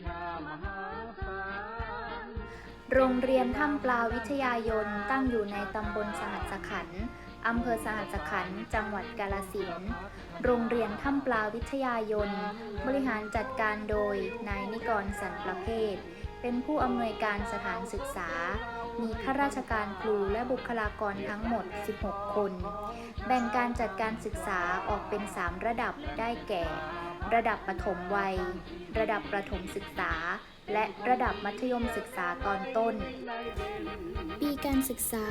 ชามหาศาลโรงเรียนถ้ำปลาวิทยายนตั้งอยู่ในตำบลสหัสขันอำเภอสหัสขันจังหวัดกาลสินธุ์โรงเรียนถ้ำปลาวิทยายน บริหารจัดการโดยนายนิกรสันประเภท เป็นผู้อำนวยการสถานศึกษา มีข้าราชการครูและบุคลากรทั้งหมด 16 คน แบ่งการจัดการศึกษาออกเป็น 3 ระดับได้แก่ ระดับปฐมวัย ระดับประถมศึกษา และระดับมัธยมศึกษาตอนต้น ปีการศึกษา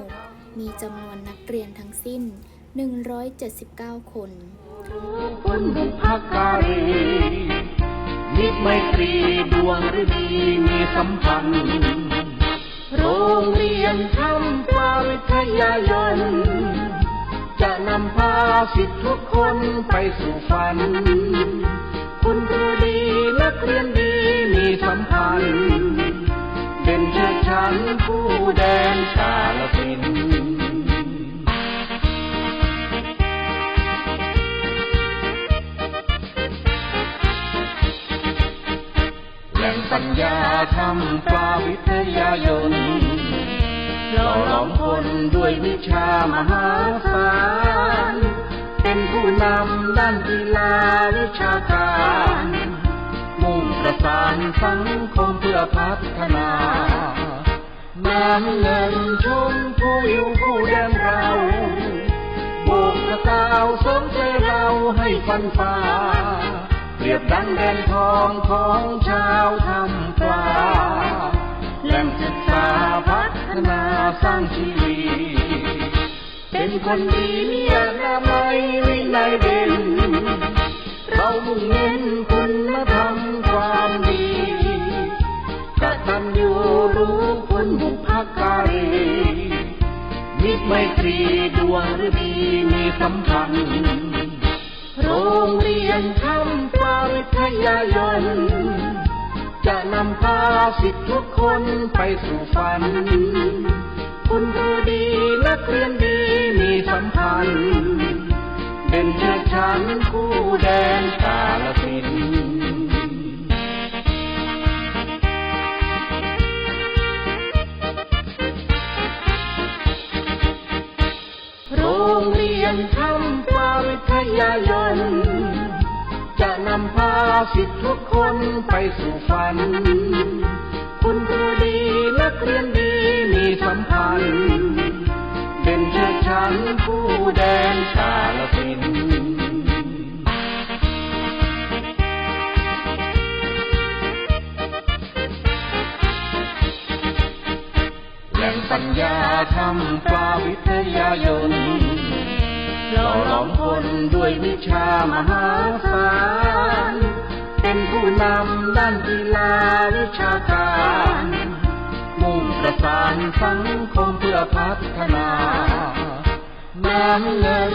2566 มีจำนวนนักเรียนทั้งสิ้น 179 คนคุณบุพการีมิตรไมตรีดวงฤดีมีสัมพันธ์ โรงเรียนทำปาวิทยายนจะนำพา สิทธิทุกคนไปสู่ฝัน คุณครูดีนักเรียนดีมีสัมพันธ์เป็นเชิดชันผู้แดนกาลสินแหล่งปัญญาทำปลาวิทยายนหล่อหลอมคนด้วยวิชามหาศาล เป็นผู้นำด้านกีฬาวิชาการ มุ่งประสานสังคมเพื่อพัฒนาน้ำเงินชมผู้อยู่ผู้แดนเราโบกกระกาวสมใจเราให้ฟันฟ้าเปรียบดังแดนทองของชาวทำปลาแหล่งศึกษาพัฒนาสร้างชีวิต เป็นคนดีมีอนามัยวินัยเด่นเรามุ่งเน้นคุณธรรมความดีกตัญญูรู้คุณบุพการีมิตรไมตรีดวงฤดีมีสัมพันธ์โรงเรียนทำปาวิทยายนจะนำพาสิทธิทุกคนไปสู่ฝัน คุณครูดีนักเรียนดี สัมพันธ์เป็นเชิดชันคู่แดนกาลสินโรงเรียนทำปาวิทยายนจะนำพาสิทธิทุกคนไปสู่ฝัน คุณครูดีนักเรียนดี ผู้แดนกาลสินแหล่งปัญญาทำปลาวิทยายนหล่อหลอมคนด้วยวิชามหาศาล เป็นผู้นำด้านกีฬาวิชาการมุ่งประสานสังคมเพื่อพัฒนา น้ำเงิน